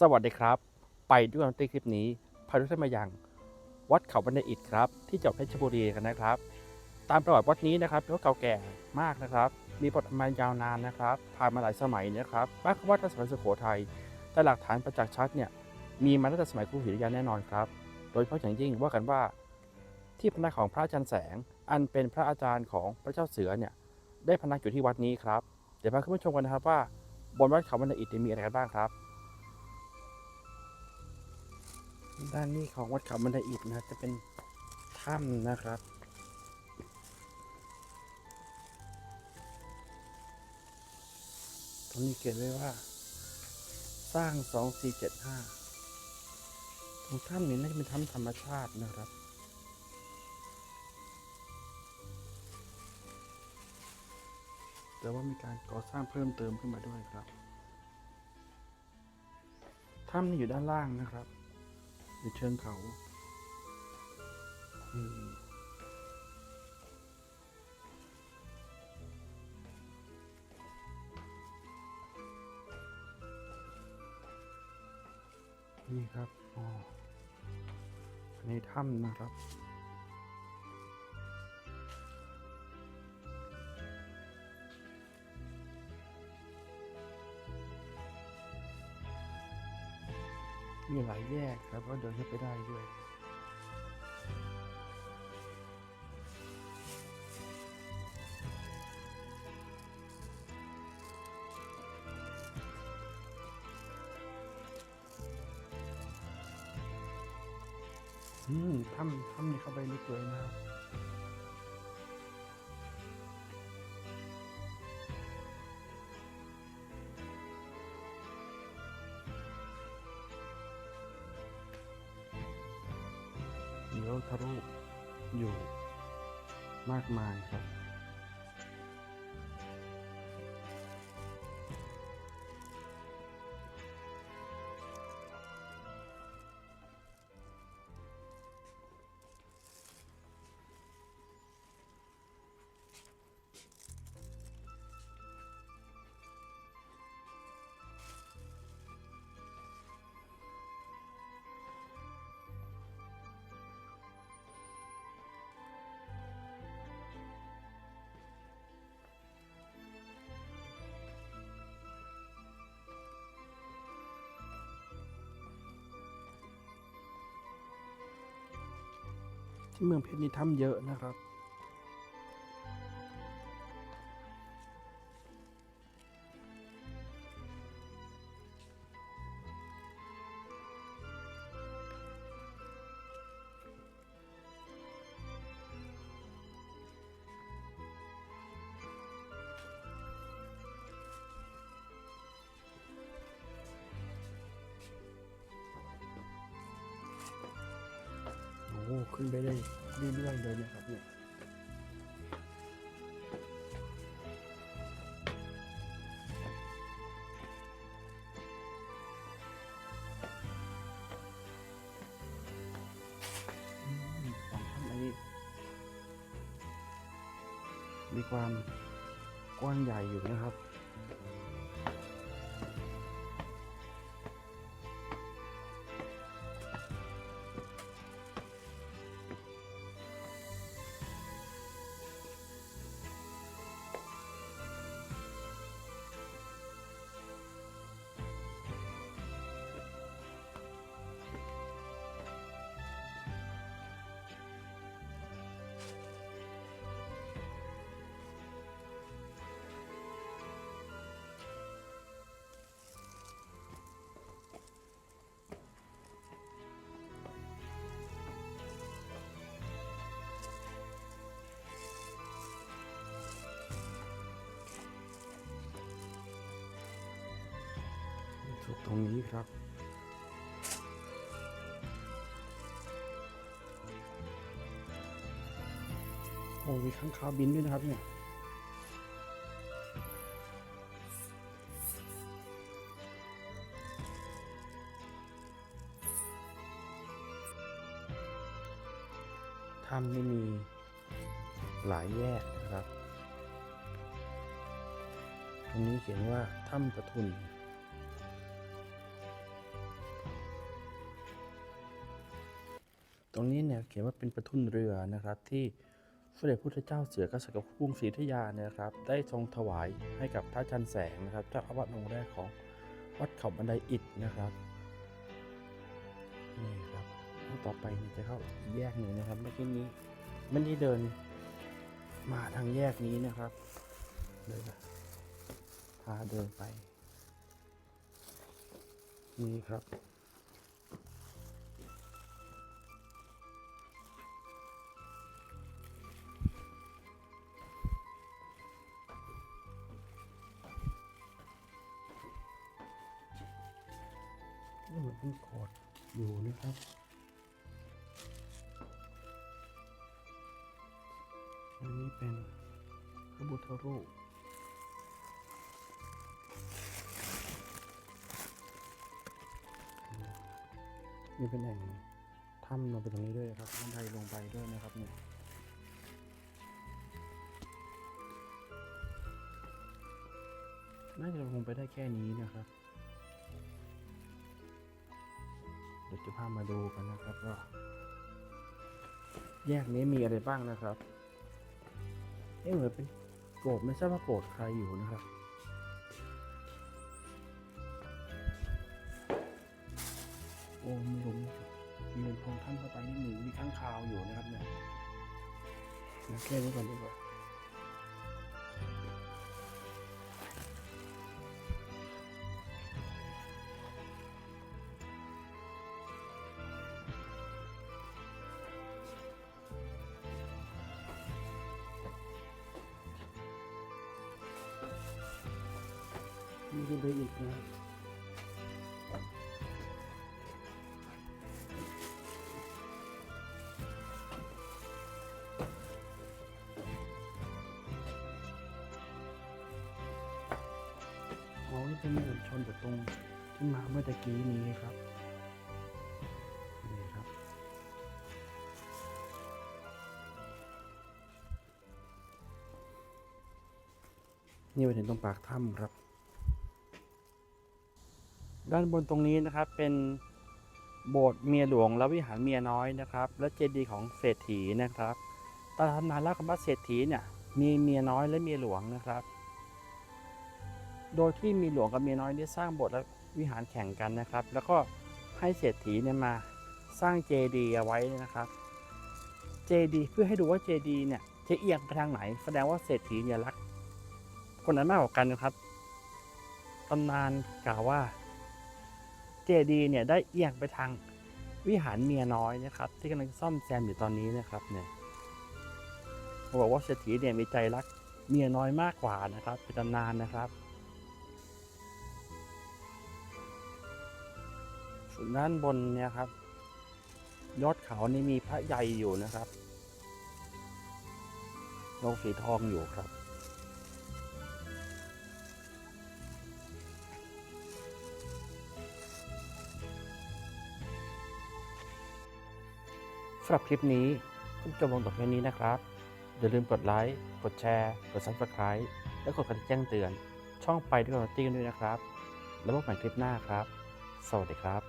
สวัสดีครับ ไปด้วยกันในคลิปนี้พาทุกท่านมายังวัดเขาบันไดอิฐครับ ที่จังหวัดเพชรบุรีกันนะครับ ตามประวัติวัดนี้นะครับเป็นวัดเก่าแก่มากนะครับ มีประวัติมายาวนานนะครับผ่านมาหลายสมัยนะครับบ้านคำว่ารัชสมัยสุโขทัยแต่หลักฐานประจักษ์ชัดเนี่ยมีมาตั้งแต่สมัยกรุงศรีอยุธยาแน่นอนครับ โดยเฉพาะอย่างยิ่งว่ากันว่า ที่พนักของพระอาจารย์แสง อันเป็นพระอาจารย์ของพระเจ้าเสือเนี่ยได้พนักอยู่ที่วัดนี้ครับเดี๋ยวพาคุณผู้ชมกันนะครับว่าบนวัดเขาบันไดอิฐมีอะไรกันบ้างครับ ด้านนี้ของวัดเขาบันไดอิฐนะจะเป็นถ้ำนะครับ ตรงนี้เขียนไว้ว่า สร้าง2475ตรงถ้ำนี้น่าจะเป็นถ้ำธรรมชาตินะครับแต่ว่ามีการก่อสร้างเพิ่มเติมขึ้นมาด้วยครับ ถ้ำนี่อยู่ด้านล่างนะครับ ในเชิงเขาอืมนี่ครับ อ๋อในถ้ำนะครับ มีหลายแยกครับก็เดินขึ้นไปได้ด้วยอืมถ้ำถ้ำนี้เข้าไปลึกเลยนะครับ พุทธรูปอยู่มากมายครับ ที่เมืองเพชรนี่ถ้ำเยอะนะครับ ขึ้นไปได้เรื่อยๆเลยนะครับเนี่ยอืมสองท่านอันนี้มีความกว้างใหญ่อยู่นะครับ รงนี้ครับโอ้มีข้างคาบินด้วยนะครับเนี่ยถ้ำนี่มีหลายแยกนะครับ ตรงนี้เขียนว่าถ้ำกระทุน ตรงนี้เนี่ยเขียนว่าเป็นประทุนเรือนะครับ ที่สมเด็จพุทธเจ้าเสือกษัตริย์กรุงศรีอยุธยาเนี่ยนะครับ ได้ทรงถวายให้กับพระจันแสงนะครับเจ้าอาวาสองค์แรกของวัดเขาบันไดอิฐนะครับนี่ครับต่อไปเนี่ยจะเข้าแยกหนึ่งนะครับเมื่อกี้นี้ไม่ได้เดินมาทางแยกนี้นะครับเลยนพาเดินไปนี่ครับ มือนเป็นโขดอยู่นะครับอันนี้เป็นพระพุทธรูปนี่เป็นแอ่งถ้ำลงไปตรงนี้ด้วยครับบันไดลงไปด้วยนะครับเนี่ยน่าจะลงไปได้แค่นี้นะครับ จะพามาดูกันนะครับว่าแยกนี้มีอะไรบ้างนะครับเอ๊ะเหมือนเป็นโกรธไม่ทราบว่าโกรธใครอยู่นะครับ โอ้มีหลุมมีหลุมพงถ้ำเข้าไปนี่หนึ่งมีข้างคาวอยู่นะครับเนี่ยนะแค่นี้ก่อนดีกว่า ขึ้นไปอีกนะอ๋อนี่เป็นเหมือนชนจากตรงที่มาเมื่อตะกี้นี้ครับนี่ครับนี่ไปถึงตรงปากถ้ำครับ ด้านบนตรงนี้นะครับเป็นโบสถ์เมียหลวงและวิหารเมียน้อยนะครับ และเจดีย์ของเศรษฐีนะครับตามตำนานเล่ากันว่าเศรษฐีเนี่ยมีเมียน้อยและเมียหลวงนะครับ โดยที่เมียหลวงกับเมียน้อยได้สร้างโบสถ์และวิหารแข่งกันนะครับ แล้วก็ให้เศรษฐีเนี่ยมาสร้างเจดีย์เอาไว้นะครับ เจดีย์เพื่อให้ดูว่าเจดีย์เนี่ยจะเอียงไปทางไหน แสดงว่าเศรษฐีเนี่ยรัก คนนั้นมากกว่ากันนะครับตำนานกล่าวว่า เจดีย์เนี่ยได้เอียงไปทางวิหารเมียน้อยนะครับ ที่กำลังซ่อมแซมอยู่ตอนนี้นะครับเนี่ยเขาบอกว่าเศรษฐีเนี่ยมีใจรักเมียน้อยมากกว่านะครับเป็นตำนานนะครับส่วนด้านบนเนี่ยครับยอดเขานี่มีพระใหญ่อยู่นะครับโลงสีทองอยู่ครับ สำหรับคลิปนี้คุณจบลงต่เพียงนี้นะครับ อย่าลืมกดไลค์ กดแชร์ กด Subscribe และกดกระดิ่งแจ้งเตือน ช่องไปด้วยกันตี้กันด้วยนะครับ แล้วพบกันคลิปหน้าครับ สวัสดีครับ